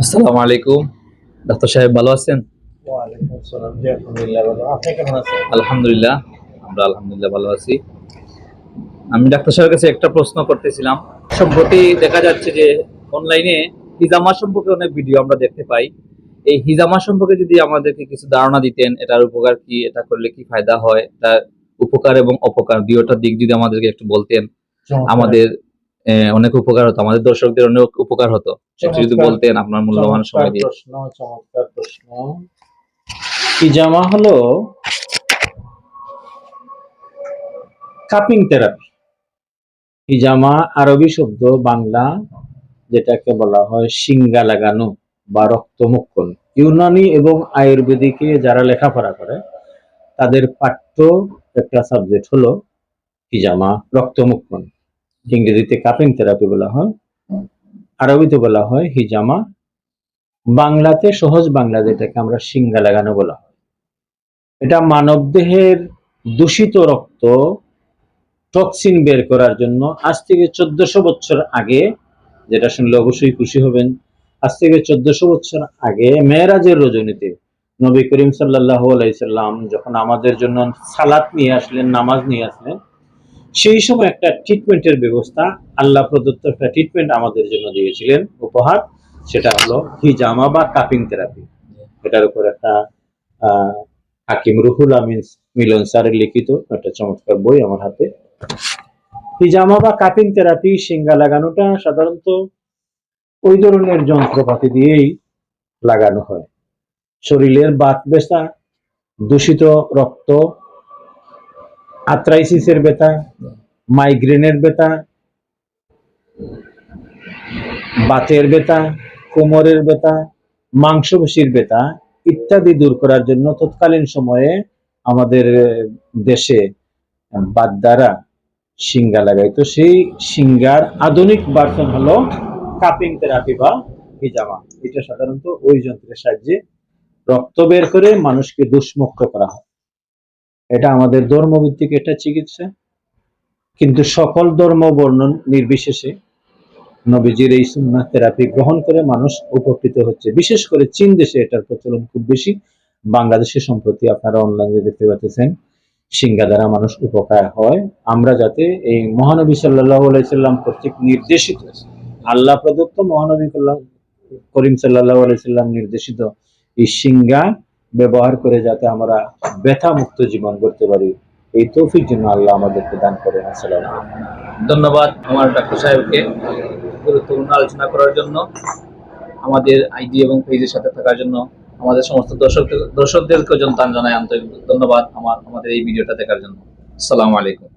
আসসালামু আলাইকুম। ডাক্তার সাহেব ভালো আছেন? আলহামদুলিল্লাহ আমরা আলহামদুলিল্লাহ ভালো আছি। আমি ডাক্তার সাহেবের কাছে একটা প্রশ্ন করতেছিলাম। সম্প্রতি দেখা যাচ্ছে যে অনলাইনে হিজামা সম্পর্কে অনেক ভিডিও আমরা দেখতে পাই। এই হিজামা সম্পর্কে যদি আমাদেরকে কিছু ধারণা দিতেন এটার উপকার কি এটা করলে কি ফায়দা হয় তার উপকার এবং অপকার দুইটার দিক যদি আমাদেরকে একটু বলতেন। আমাদের অনেক উপকার হতো। আমাদের দর্শকদের অনেক উপকার হতো। সেটা যদি বলতেন আপনার মূল্যবান সময় দিয়ে। প্রশ্ন চমৎকার প্রশ্ন। ইজামা হলো কাপিং থেরাপি ইজামা আরবি শব্দ বাংলা যেটাকে বলা হয় সিঙ্গা লাগানো বা রক্তমুক্ষণ ইউনানি এবং আয়ুর্বেদিকে যারা লেখাপড়া করে তাদের পাঠ্য একটা সাবজেক্ট হলো হিজামা রক্তমুক্ষণ ইংরেজিতে কাপিং থেরাপি বলা হয়, আরবিতে বলা হয় হিজামা, বাংলাতে সহজ বাংলা যেটাকে আমরা সিঙ্গা লাগানো বলা হয়। এটা মানব দেহের দূষিত রক্ত টক্সিন বের করার জন্য আজ থেকে চোদ্দশো বছর আগে, যেটা শুনলে অবশ্যই খুশি হবেন, আজ থেকে চোদ্দশো বছর আগে মেয়েরাজের রজনীতে নবী করিম সাল্লাহ আলাইসাল্লাম যখন আমাদের জন্য সালাত নিয়ে আসলেন, নামাজ নিয়ে আসলেন সেই সময় একটা ট্রিটমেন্টের ব্যবস্থা আল্লাহ প্রদত্ত একটা ট্রিটমেন্ট আমাদের জন্য দিয়েছিলেন উপহার। সেটা হলো হিজামা বা কাপিং থেরাপি এটার উপর একটা হাকিম রুহুল আমিন মিলন স্যারের লিখিত একটা চমৎকার বই আমার হাতে। হিজামা বা কাপিং থেরাপি সিঙ্গা লাগানোটা সাধারণত ওই ধরনের যন্ত্রপাতি দিয়েই লাগানো হয়। শরীরের বাত ব্যথা, দূষিত রক্ত আথরাইসিসের ব্যথা, মাইগ্রেনের ব্যথা, বাতের ব্যথা, কোমরের ব্যথা, মাংসপেশির ব্যথা ইত্যাদি দূর করার জন্য তৎকালীন সময়ে আমাদের দেশে বাদ দ্বারা সিঙ্গা লাগাইতো। সেই সিঙ্গার আধুনিক ভার্সন হলো কাপিং থেরাপি বা হিজামা। এটা সাধারণত ওই যন্ত্রের সাহায্যে রক্ত বের করে মানুষকে দুষ্মুক্ত করা হয়। এটা আমাদের ধর্মভিত্তিক একটা চিকিৎসা। কিন্তু সকল ধর্ম বর্ণন নির্বিশেষে নবীজির এই সুন্নাহ থেরাপি গ্রহণ করে মানুষ উপকৃত হচ্ছে। বিশেষ করে চীন দেশে এটার প্রচলন খুব বেশি। বাংলাদেশে সম্প্রতি আপনারা অনলাইনে দেখতে পাচ্ছেন সিঙ্গা দ্বারা মানুষ উপকার হয়। আমরা যাতে এই মহানবী সাল্লাহ আলাইসাল্লাম কর্তৃক নির্দেশিত, আল্লাহ প্রদত্ত মহানবী কল্লা- করিম সাল্লাহ আলাইসাল্লাম নির্দেশিত এই সিঙ্গা ব্যবহার করে যাতে আমরা ব্যথা মুক্ত জীবন করতে পারি। এই তৌফিক জন্য আল্লাহ আমাদেরকে দান করেন। আসসালাম ধন্যবাদ আমার ডাক্তার সাহেবকে গুরুত্বপূর্ণ আলোচনা করার জন্য, আমাদের আইডি এবং পেজের সাথে থাকার জন্য, আমাদের সমস্ত দর্শক দর্শকদেরকে জানায় আন্তরিক ধন্যবাদ আমার আমাদের এই ভিডিওটা দেখার জন্য। আসসালামু আলাইকুম।